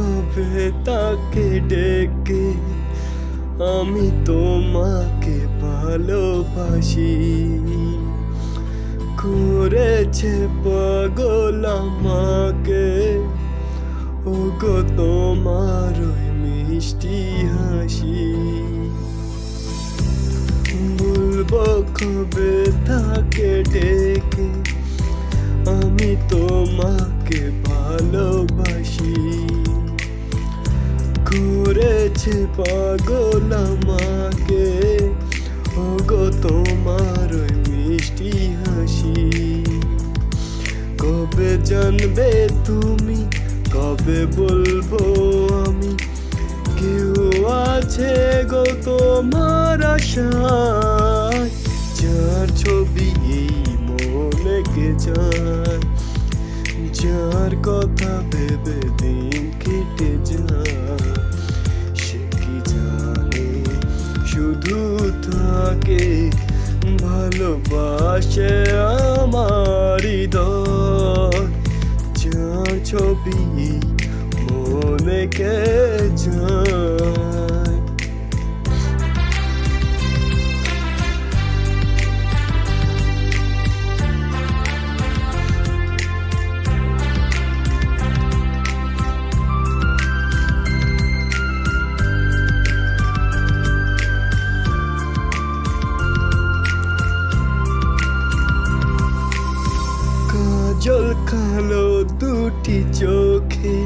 কবে তাকে ডেকে আমি তোমাকে ভালোবাসি। করেছে পাগল আমাকে ও গো তোমার মিষ্টি হাসি। বলব কবে তাকে ডেকে করেছে পাগল আমাকে। ও গো তোমার ওই মিষ্টি হাসি। কবে জানবে তুমি, কবে বলব আমি? কেউ আছে গো তোমার আশায়? যার ছবি এই মনে কে যায় ভালোবাসে আমার ছবি মনে কে যায়? কালো দুটি চোখে,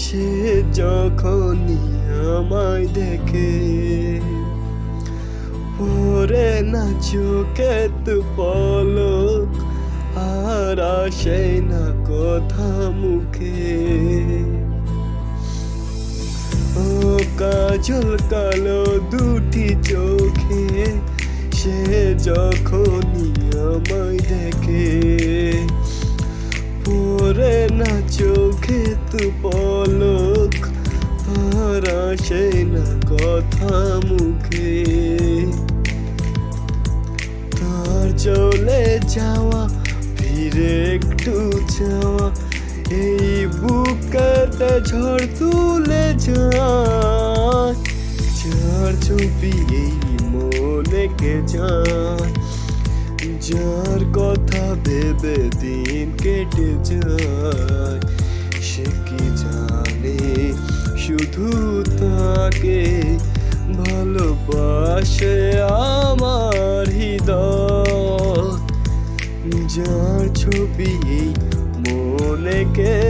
সে যখনই আমায় দেখে। পরে না চোখে তু পলক, আর আসে না কথা মুখে। ও কাজল কালো দুটি চোখে, সে যখনই তু পলক আর না কথা মুখে। তার চলে যাওয়া, ফিরে একটু যাওয়া, এই বুকটা ঝড় তুলে যার ছবি এই মনে কে যায়? যার কথা ভেবে দিন কেটে যায়। সে কি জানে? শুধু তাকে ভালোবাসে আমার হৃদয়। যার ছবি মনে কে